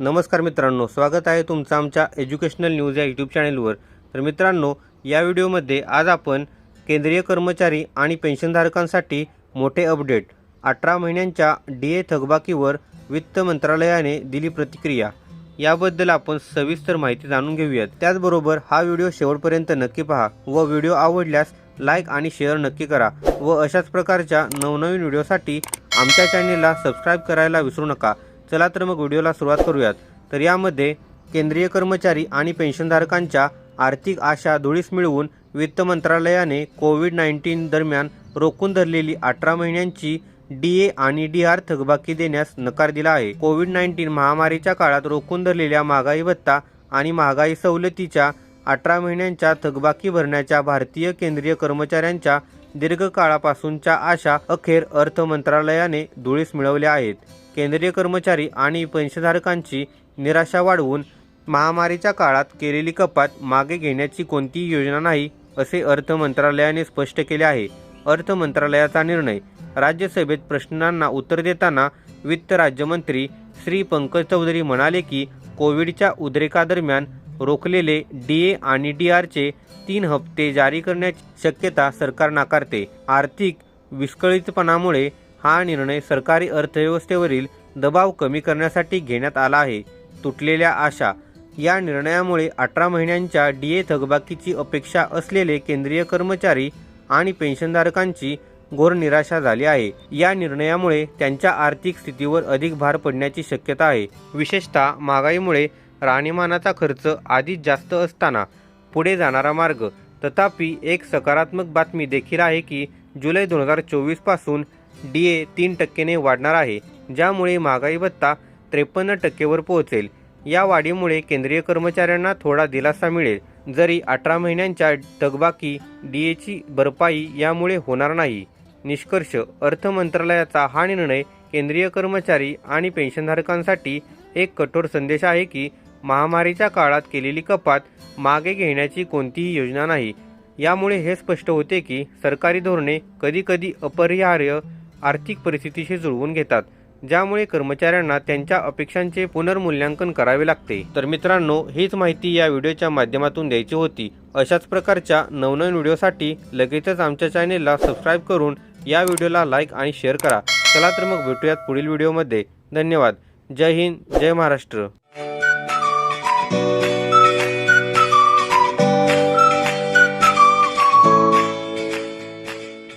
नमस्कार मित्रांनो स्वागत आहे तुमचं आमच्या एज्युकेशनल न्यूज या यूट्यूब चॅनेलवर तर मित्रांनो या व्हिडिओमध्ये आज आपण केंद्रीय कर्मचारी आणि पेन्शनधारकांसाठी मोठे अपडेट. अठरा महिन्यांच्या डी ए थकबाकीवर वित्त मंत्रालयाने दिली प्रतिक्रिया. याबद्दल आपण सविस्तर माहिती जाणून घेऊयात. त्याचबरोबर हा व्हिडिओ शेवटपर्यंत नक्की पहा व व्हिडिओ आवडल्यास लाईक आणि शेअर नक्की करा व अशाच प्रकारच्या नवनवीन व्हिडिओसाठी आमच्या चॅनेलला सबस्क्राईब करायला विसरू नका. चला तर मग व्हिडिओला सुरुवात करूयात. तर यामध्ये केंद्रीय कर्मचारी आणि पेन्शनधारकांच्या आर्थिक आशा धुळीस मिळवून वित्त मंत्रालयाने कोविड नाईन्टीन दरम्यान रोखून धरलेली अठरा महिन्यांची डी ए आणि डी आर थकबाकी देण्यास नकार दिला आहे. कोविड नाईन्टीन महामारीच्या काळात रोखून धरलेल्या महागाई भत्ता आणि महागाई सवलतीच्या अठरा महिन्यांच्या थकबाकी भरण्याच्या भारतीय केंद्रीय कर्मचाऱ्यांच्या दीर्घकाळापासूनच्या आशा अखेर अर्थ मंत्रालयाने धुळीस मिळवल्या आहेत. केंद्रीय कर्मचारी आणि पेन्शनधारकांची निराशा वाढवून महामारीच्या काळात केलेली कपात मागे घेण्याची कोणतीही योजना नाही असे अर्थ मंत्रालयाने स्पष्ट केले आहे. अर्थ मंत्रालयाचा निर्णय राज्यसभेत प्रश्नांना उत्तर देताना वित्त राज्यमंत्री श्री पंकज चौधरी म्हणाले की कोविडच्या उद्रेकादरम्यान रोखलेले डी ए आणि डी आरचे तीन हप्ते जारी करण्याची शक्यता सरकार नाकारते. आर्थिक विस्कळीतपणामुळे हा निर्णय सरकारी अर्थव्यवस्थेवरील दबाव कमी करण्यासाठी घेण्यात आला आहे. तुटलेल्या आशा या निर्णयामुळे अठरा महिन्यांच्या डी ए थकबाकीची अपेक्षा असलेले केंद्रीय कर्मचारी आणि पेन्शनधारकांची घोर निराशा झाली आहे. या निर्णयामुळे त्यांच्या आर्थिक स्थितीवर अधिक भार पडण्याची शक्यता आहे. विशेषतः महागाईमुळे राहणीमानाचा खर्च आधीच जास्त असताना पुढे जाणारा मार्ग. तथापि एक सकारात्मक बातमी देखील आहे की जुलै दोन हजार चोवीसपासून डी ए तीन टक्केने वाढणार आहे ज्यामुळे महागाई भत्ता त्रेपन्न टक्केवर पोहोचेल. या वाढीमुळे केंद्रीय कर्मचाऱ्यांना थोडा दिलासा मिळेल. जरी अठरा महिन्यांच्या थकबाकी डी एची भरपाई यामुळे होणार नाही. निष्कर्ष अर्थ मंत्रालयाचा हा निर्णय केंद्रीय कर्मचारी आणि पेन्शनधारकांसाठी एक कठोर संदेश आहे की महामारीच्या काळात केलेली कपात मागे घेण्याची कोणतीही योजना नाही. यामुळे हे स्पष्ट होते की सरकारी धोरणे कधीकधी अपरिहार्य आर्थिक परिस्थितीशी जुळवून घेतात ज्यामुळे कर्मचाऱ्यांना त्यांच्या अपेक्षांचे पुनर्मूल्यांकन करावे लागते. तर मित्रांनो हीच माहिती या व्हिडिओच्या माध्यमातून द्यायची होती. अशाच प्रकारच्या नवनवीन व्हिडिओसाठी लगेचच आमच्या चॅनेलला सबस्क्राईब करून या व्हिडिओला लाईक आणि शेअर करा. चला तर मग भेटूयात पुढील व्हिडिओमध्ये. धन्यवाद. जय हिंद जय महाराष्ट्र. thank you